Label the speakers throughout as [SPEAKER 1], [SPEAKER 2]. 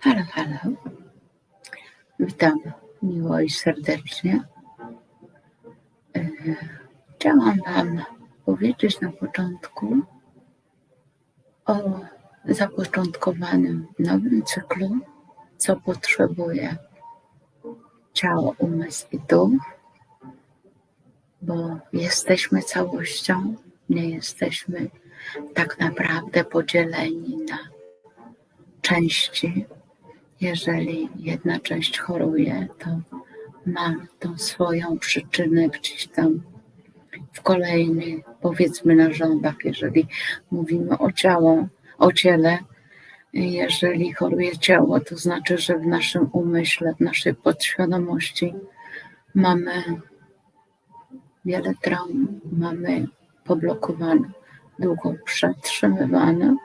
[SPEAKER 1] Halo, halo. Witam miło i serdecznie. E, Chciałam Wam powiedzieć na początku o zapoczątkowanym nowym cyklu, co potrzebuje ciało, umysł i duch, bo jesteśmy całością, nie jesteśmy tak naprawdę podzieleni na części. Jeżeli jedna część choruje, to ma tą swoją przyczynę gdzieś tam w kolejnych, powiedzmy narządach, jeżeli mówimy o ciało, o ciele, jeżeli choruje ciało, to znaczy, że w naszym umyśle, w naszej podświadomości mamy wiele traum, mamy poblokowane, długo przetrzymywane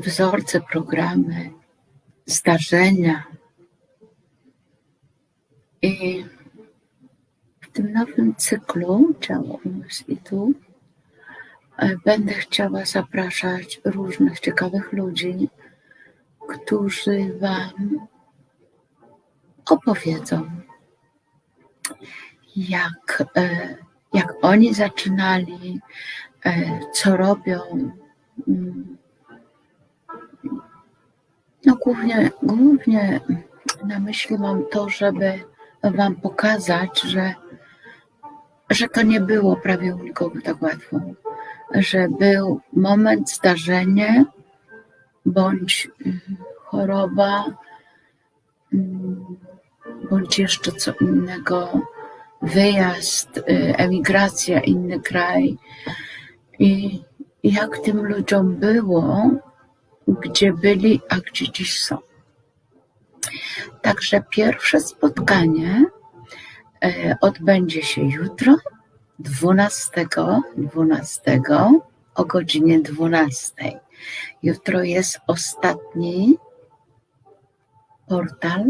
[SPEAKER 1] wzorce, programy, zdarzenia. I w tym nowym cyklu Ciało, Umysł i Tu e, będę chciała zapraszać różnych ciekawych ludzi, którzy Wam opowiedzą, jak, e, jak oni zaczynali, e, co robią. Mm. No głównie, głównie na myśli mam to, żeby Wam pokazać, że, że to nie było prawie u nikogo tak łatwo, że był moment, zdarzenie bądź mm, choroba, mm, bądź jeszcze co innego, wyjazd, y, emigracja, inny kraj. I jak tym ludziom było, gdzie byli, a gdzie dziś są. Także pierwsze spotkanie e, odbędzie się jutro, 12, 12 o godzinie 12. Jutro jest ostatni portal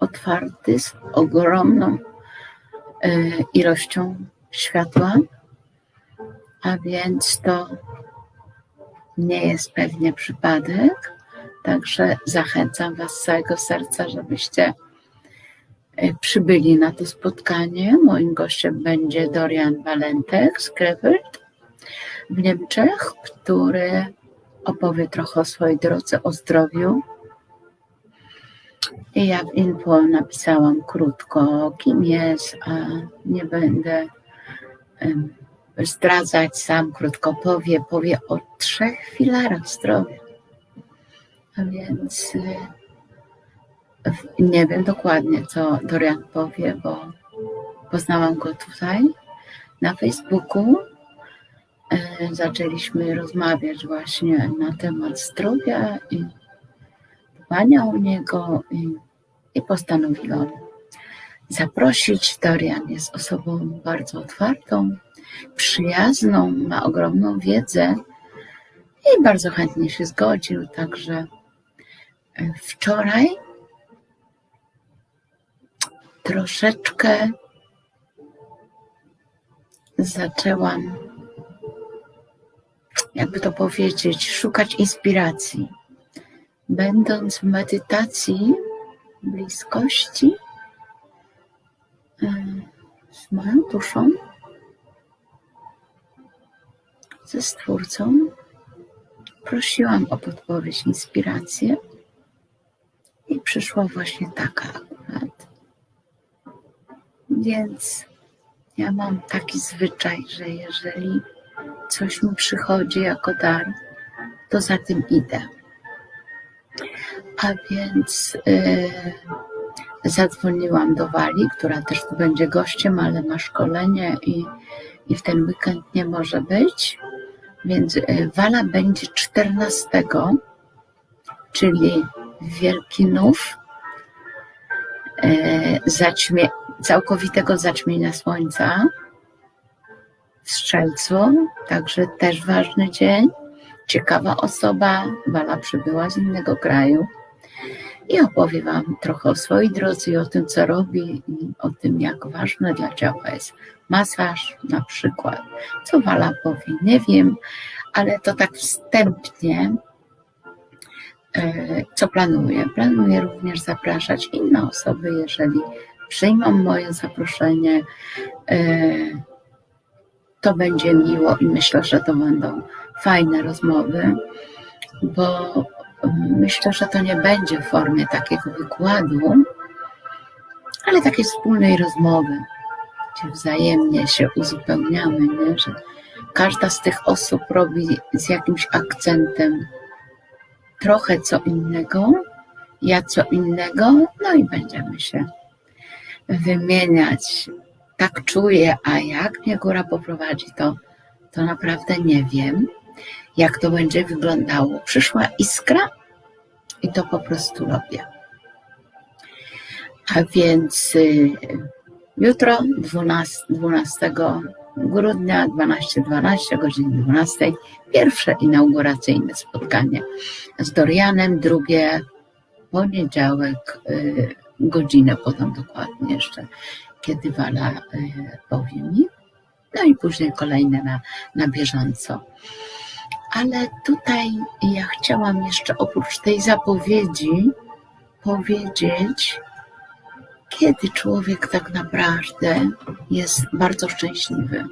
[SPEAKER 1] otwarty z ogromną ilością światła, a więc to nie jest pewnie przypadek. Także zachęcam Was z całego serca, żebyście e, przybyli na to spotkanie. Moim gościem będzie Dorian Walentek z Krefeld w Niemczech, który opowie trochę o swojej drodze, o zdrowiu. Ja w info napisałam krótko, kim jest, a nie będę zdradzać, sam krótko powie, powie o trzech filarach zdrowia. A więc y, nie wiem dokładnie, co Dorian powie, bo poznałam go tutaj na Facebooku. E, zaczęliśmy rozmawiać właśnie na temat zdrowia i dbania o niego i, i postanowiłam zaprosić. Dorian jest osobą bardzo otwartą, przyjazną, ma ogromną wiedzę i bardzo chętnie się zgodził. Także e, wczoraj troszeczkę zaczęłam, jakby to powiedzieć, szukać inspiracji. Będąc w medytacji, bliskości e, z moją duszą, ze Stwórcą, prosiłam o podpowiedź, inspirację i przyszła właśnie taka akurat. Więc ja mam taki zwyczaj, że jeżeli coś mi przychodzi jako dar, to za tym idę. A więc yy, zadzwoniłam do Wali, która też tu będzie gościem, ale ma szkolenie i, i w ten weekend nie może być. Więc e, Wala będzie 14, czyli Wielki Nów, e, zaćmie, całkowitego zaćmienia słońca w Strzelcu, także też ważny dzień. Ciekawa osoba, Wala przybyła z innego kraju. i opowie Wam trochę o swojej drodze i o tym, co robi i o tym, jak ważne dla ciała jest masaż na przykład. Co Wala powie, nie wiem, ale to tak wstępnie, e, co planuję. Planuję również zapraszać inne osoby, jeżeli przyjmą moje zaproszenie. e, To będzie miło i myślę, że to będą fajne rozmowy, bo myślę, że to nie będzie w formie takiego wykładu, ale takiej wspólnej rozmowy, gdzie wzajemnie się uzupełniamy, nie? że każda z tych osób robi z jakimś akcentem trochę co innego, ja co innego, no i będziemy się wymieniać. Tak czuję, a jak mnie góra poprowadzi, to, to naprawdę nie wiem, jak to będzie wyglądało. Przyszła iskra i to po prostu robię. A więc y, jutro, 12, 12 grudnia, 12.12, 12, godziny 12, pierwsze inauguracyjne spotkanie z Dorianem, drugie poniedziałek, y, godzinę podam dokładnie jeszcze, kiedy Wala y, powie mi. No i później kolejne na, na bieżąco. Ale tutaj ja chciałam jeszcze oprócz tej zapowiedzi powiedzieć, kiedy człowiek tak naprawdę jest bardzo szczęśliwy.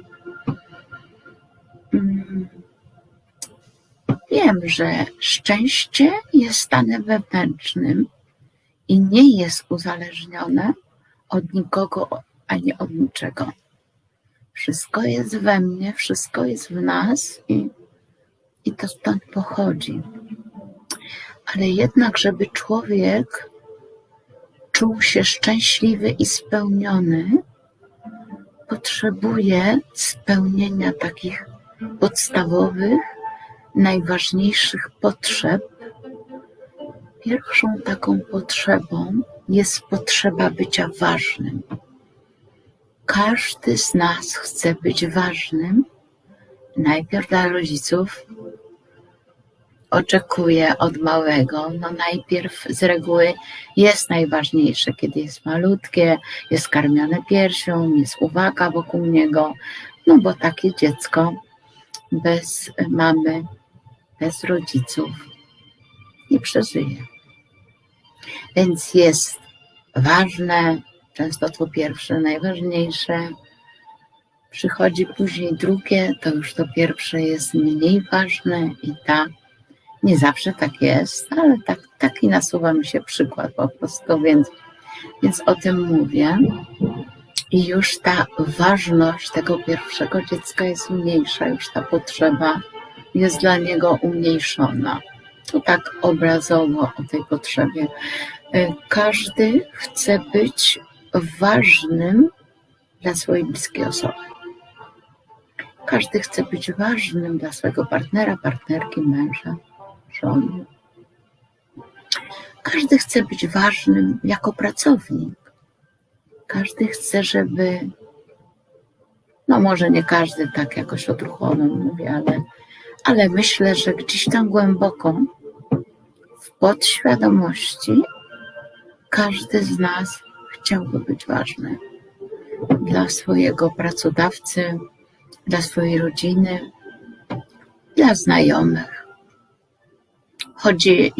[SPEAKER 1] Mm, Wiem, że szczęście jest stanem wewnętrznym i nie jest uzależnione od nikogo ani od niczego. Wszystko jest we mnie, wszystko jest w nas i, i to stąd pochodzi. Ale jednak, żeby człowiek czuł się szczęśliwy i spełniony, potrzebuje spełnienia takich podstawowych, najważniejszych potrzeb. Pierwszą taką potrzebą jest potrzeba bycia ważnym. Każdy z nas chce być ważnym. Najpierw dla rodziców, oczekuje od małego, no najpierw z reguły jest najważniejsze, kiedy jest malutkie, jest karmione piersią, jest uwaga wokół niego, no bo takie dziecko bez mamy, bez rodziców nie przeżyje. Więc jest ważne, często to pierwsze, najważniejsze. Przychodzi później drugie, to już to pierwsze jest mniej ważne i tak nie zawsze tak jest, ale tak, taki nasuwa mi się przykład po prostu, więc, więc o tym mówię. I już ta ważność tego pierwszego dziecka jest mniejsza, już ta potrzeba jest dla niego umniejszona. To tak obrazowo o tej potrzebie. E, Każdy chce być ważnym dla swojej bliskiej osoby. Każdy chce być ważnym dla swojego partnera, partnerki, męża Każdy chce być ważnym jako pracownik. Każdy chce, żeby, no może nie każdy tak jakoś odruchowo mówi, ale, ale myślę, że gdzieś tam głęboko w podświadomości każdy z nas chciałby być ważny dla swojego pracodawcy, dla swojej rodziny, dla znajomych. Chodzi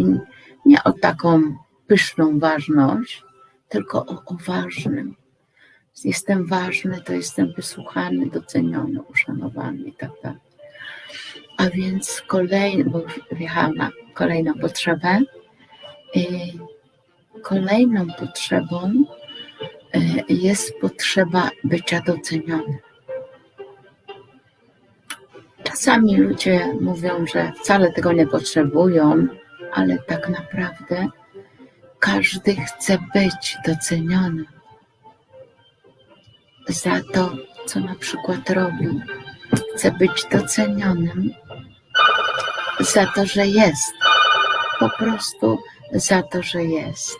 [SPEAKER 1] nie o taką pyszną ważność, tylko o, o ważnym. Jestem ważny, to jestem wysłuchany, doceniony, uszanowany i tak dalej. A więc kolejny, bo wjechałam na kolejną potrzebę. I kolejną potrzebą y, jest potrzeba bycia docenionym. Czasami ludzie mówią, że wcale tego nie potrzebują, ale tak naprawdę każdy chce być doceniony za to, co na przykład robi. Chce być docenionym za to, że jest. Po prostu za to, że jest.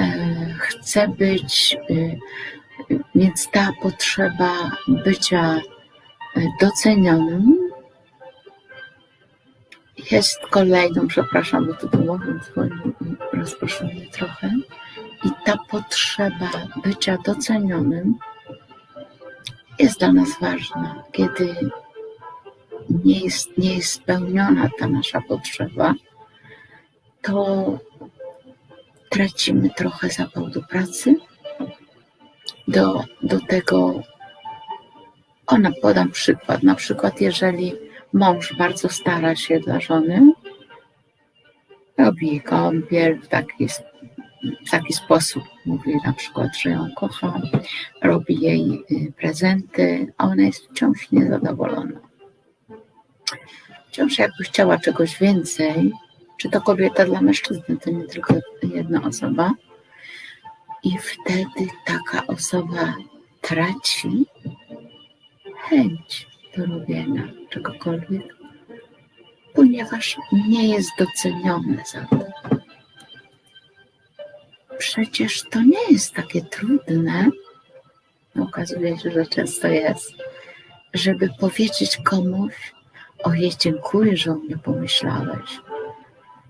[SPEAKER 1] E, Chce być, y, więc ta potrzeba bycia docenionym jest kolejną, przepraszam, bo tu domowym dzwonił i rozproszył mnie trochę. I ta potrzeba bycia docenionym jest dla nas ważna. Kiedy nie jest, nie jest spełniona ta nasza potrzeba, to tracimy trochę zapał do pracy, do, do tego. Ona podam przykład. Na przykład, jeżeli mąż bardzo stara się dla żony, robi jej kąpiel w taki, w taki sposób, mówi na przykład, że ją kocha, robi jej y, prezenty, a ona jest wciąż niezadowolona. Wciąż jakby chciała czegoś więcej, czy to kobieta dla mężczyzny, to nie tylko jedna osoba. I wtedy taka osoba traci chęć do robienia czegokolwiek, ponieważ nie jest doceniony za to. Przecież to nie jest takie trudne, okazuje się, że często jest, żeby powiedzieć komuś, ojej, dziękuję, że o mnie pomyślałeś.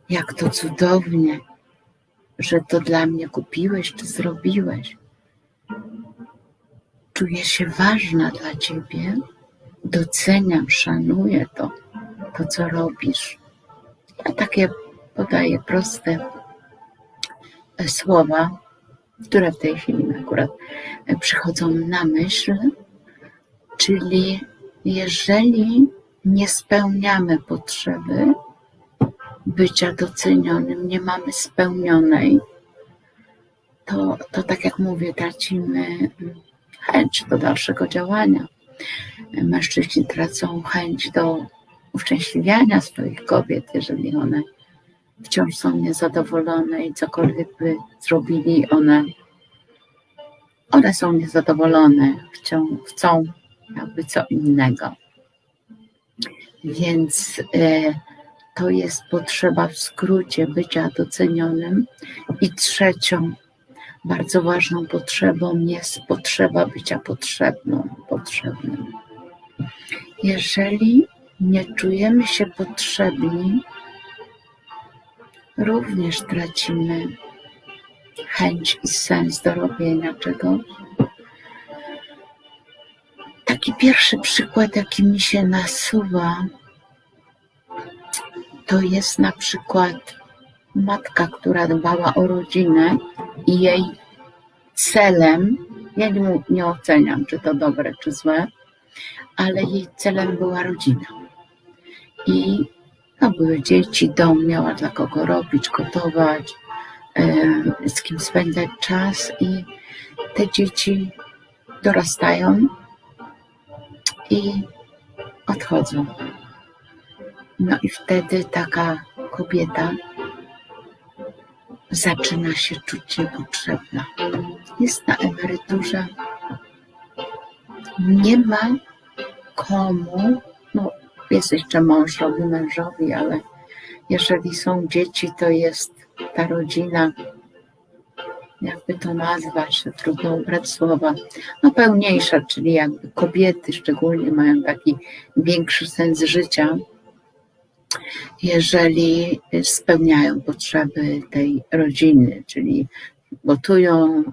[SPEAKER 1] Jak to cudownie, że to dla mnie kupiłeś czy zrobiłeś. Czuję się ważna dla ciebie, doceniam, szanuję to, to co robisz. Ja takie podaję proste e, słowa, które w tej chwili akurat e, przychodzą na myśl, czyli jeżeli nie spełniamy potrzeby bycia docenionym, nie mamy spełnionej, to, to tak jak mówię, tracimy chęć do dalszego działania. Mężczyźni tracą chęć do uszczęśliwiania swoich kobiet, jeżeli one wciąż są niezadowolone i cokolwiek by zrobili, one, one są niezadowolone, chcą, chcą jakby co innego. Więc e, to jest potrzeba w skrócie bycia docenionym. I trzecią bardzo ważną potrzebą jest potrzeba bycia potrzebną, potrzebnym. Jeżeli nie czujemy się potrzebni, również tracimy chęć i sens do robienia czegoś. Taki pierwszy przykład, jaki mi się nasuwa, to jest na przykład matka, która dbała o rodzinę i jej celem, ja nie, nie oceniam, czy to dobre, czy złe, ale jej celem była rodzina. I no, były dzieci, dom, miała dla kogo robić, gotować, z kim spędzać czas i te dzieci dorastają i odchodzą. No i wtedy taka kobieta zaczyna się czuć niepotrzebna. Jest na emeryturze, nie ma komu, no jest jeszcze mążowi, mężowi, ale jeżeli są dzieci, to jest ta rodzina, jakby to nazwać, trudno ubrać słowa, no pełniejsza, czyli jakby kobiety szczególnie mają taki większy sens życia, jeżeli spełniają potrzeby tej rodziny, czyli gotują,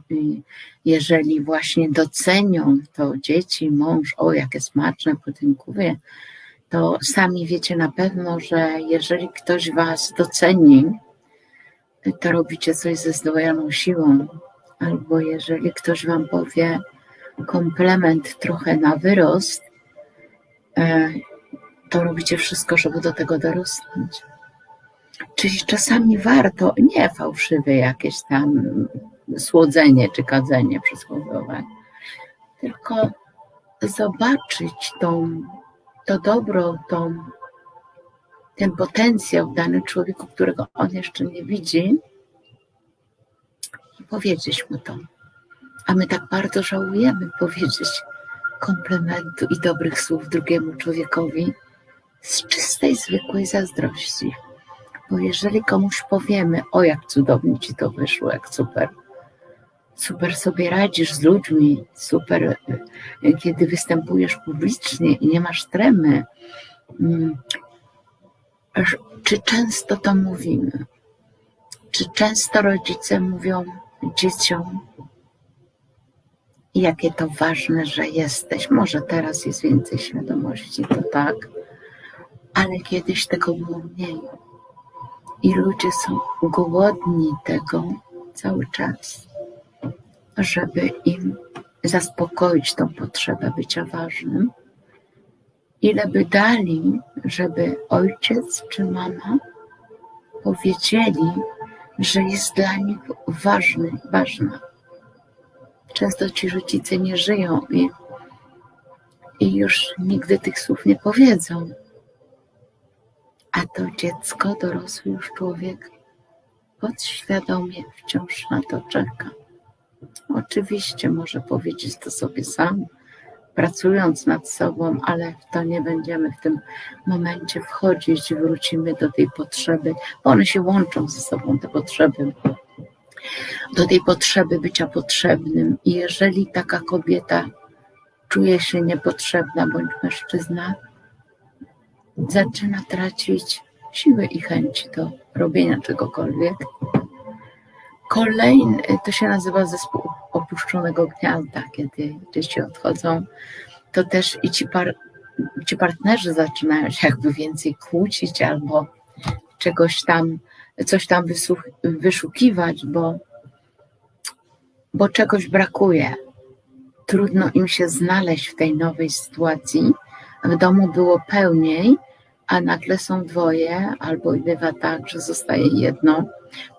[SPEAKER 1] jeżeli właśnie docenią to dzieci, mąż, o jakie smaczne, podziękuję, to sami wiecie na pewno, że jeżeli ktoś was doceni, to robicie coś ze zdwojoną siłą, albo jeżeli ktoś wam powie komplement trochę na wyrost, e, to robicie wszystko, żeby do tego dorosnąć. Czyli czasami warto, nie fałszywe jakieś tam słodzenie czy kadzenie przysłowiowe, tylko zobaczyć tą, to dobro, tą, ten potencjał w danym człowieku, którego on jeszcze nie widzi i powiedzieć mu to. A my tak bardzo żałujemy powiedzieć komplementu i dobrych słów drugiemu człowiekowi, z czystej, zwykłej zazdrości. Bo jeżeli komuś powiemy, o jak cudownie ci to wyszło, jak super, super sobie radzisz z ludźmi, super, e, kiedy występujesz publicznie i nie masz tremy, mm, Czy często to mówimy? Czy często rodzice mówią dzieciom, jakie to ważne, że jesteś? Może teraz jest więcej świadomości, to tak, ale kiedyś tego było mniej. I ludzie są głodni tego cały czas, żeby im zaspokoić tą potrzebę bycia ważnym. Ile by dali, żeby ojciec czy mama powiedzieli, że jest dla nich ważny, ważna. Często ci rodzice nie żyją i, i już nigdy tych słów nie powiedzą. A to dziecko, dorosły już człowiek, podświadomie wciąż na to czeka. Oczywiście może powiedzieć to sobie sam, pracując nad sobą, ale w to nie będziemy w tym momencie wchodzić, wrócimy do tej potrzeby, one się łączą ze sobą, te potrzeby, do tej potrzeby bycia potrzebnym. I jeżeli taka kobieta czuje się niepotrzebna bądź mężczyzna, zaczyna tracić siły i chęć do robienia czegokolwiek. Kolejny, to się nazywa zespół opuszczonego gniazda, kiedy dzieci odchodzą, to też i ci, par, ci partnerzy zaczynają się jakby więcej kłócić albo czegoś tam, coś tam wyszukiwać, bo, bo czegoś brakuje. Trudno im się znaleźć w tej nowej sytuacji. W domu było pełniej, a nagle są dwoje, albo bywa tak, że zostaje jedno,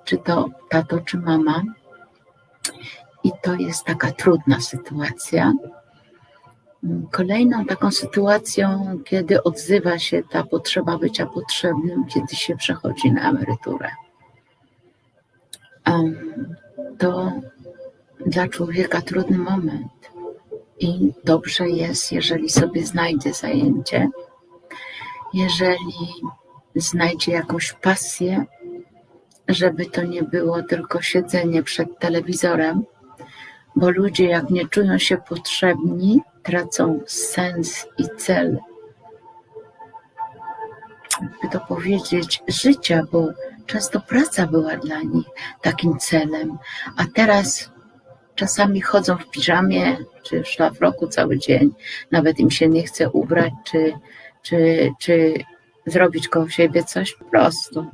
[SPEAKER 1] czy to tato, czy mama. I to jest taka trudna sytuacja. Kolejną taką sytuacją, kiedy odzywa się ta potrzeba bycia potrzebnym, kiedy się przechodzi na emeryturę. To dla człowieka trudny moment. I dobrze jest, jeżeli sobie znajdzie zajęcie, jeżeli znajdzie jakąś pasję, żeby to nie było tylko siedzenie przed telewizorem, bo ludzie, jak nie czują się potrzebni, tracą sens i cel. By to powiedzieć, życia, bo często praca była dla nich takim celem, a teraz czasami chodzą w piżamie czy w szlafroku cały dzień, nawet im się nie chce ubrać, czy, czy, czy zrobić koło siebie coś po prostu.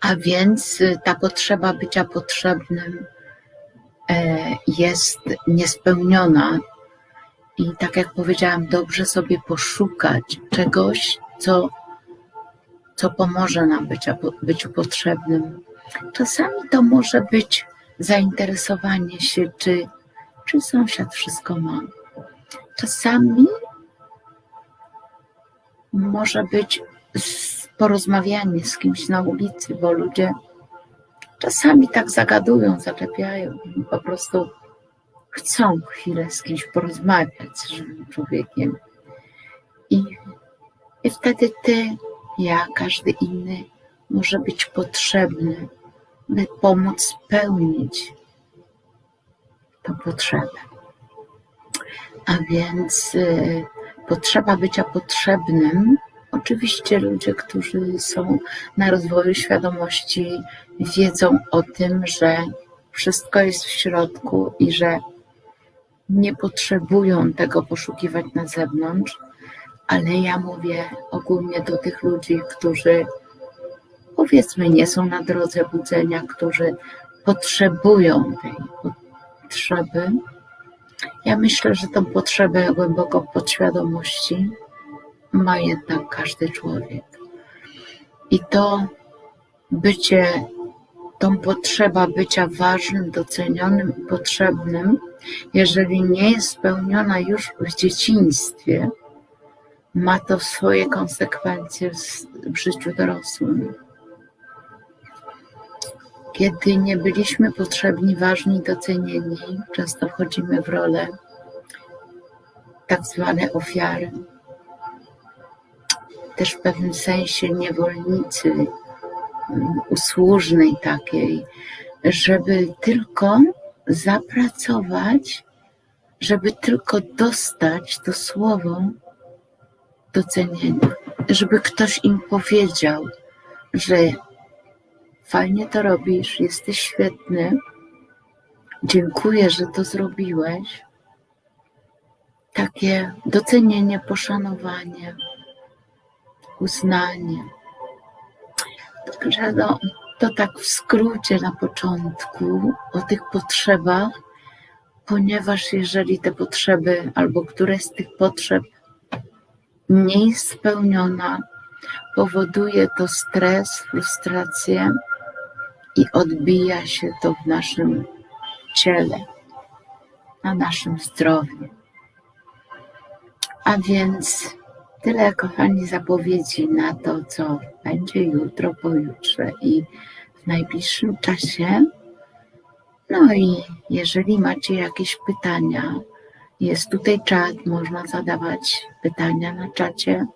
[SPEAKER 1] A więc ta potrzeba bycia potrzebnym e, jest niespełniona. I tak jak powiedziałam, dobrze sobie poszukać czegoś, co, co pomoże nam bycia, byciu potrzebnym. Czasami to może być zainteresowanie się, czy, czy sąsiad wszystko ma. Czasami może być porozmawianie z kimś na ulicy, bo ludzie czasami tak zagadują, zaczepiają, po prostu chcą chwilę z kimś porozmawiać, z żywym człowiekiem. I, I wtedy ty, ja, każdy inny może być potrzebny, by pomóc spełnić tą potrzebę. A więc y, potrzeba bycia potrzebnym Oczywiście ludzie, którzy są na rozwoju świadomości, wiedzą o tym, że wszystko jest w środku i że nie potrzebują tego poszukiwać na zewnątrz, ale ja mówię ogólnie do tych ludzi, którzy powiedzmy nie są na drodze budzenia, którzy potrzebują tej potrzeby. Ja myślę, że tą potrzebę głęboko podświadomości ma jednak każdy człowiek. I to bycie, tą potrzeba bycia ważnym, docenionym i potrzebnym, jeżeli nie jest spełniona już w dzieciństwie, ma to swoje konsekwencje w życiu dorosłym. Kiedy nie byliśmy potrzebni, ważni, docenieni, często wchodzimy w rolę tak zwane ofiary też w pewnym sensie niewolnicy mm, usłużnej takiej, żeby tylko zapracować, żeby tylko dostać to słowo docenienia. żeby ktoś im powiedział, że fajnie to robisz, jesteś świetny, dziękuję, że to zrobiłeś. Takie docenienie, poszanowanie, uznanie. Także no, to tak w skrócie na początku o tych potrzebach, ponieważ jeżeli te potrzeby albo któreś z tych potrzeb nie jest spełniona, powoduje to stres, frustrację i odbija się to w naszym ciele, na naszym zdrowiu. A więc tyle, kochani, zapowiedzi na to, co będzie jutro, pojutrze i w najbliższym czasie. No i jeżeli macie jakieś pytania, jest tutaj czat, można zadawać pytania na czacie.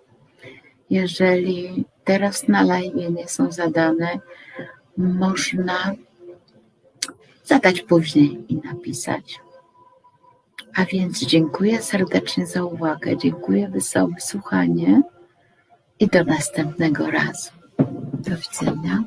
[SPEAKER 1] Jeżeli teraz na live nie są zadane, można zadać później i napisać. A więc dziękuję serdecznie za uwagę, dziękuję za wysłuchanie i do następnego razu. Do widzenia.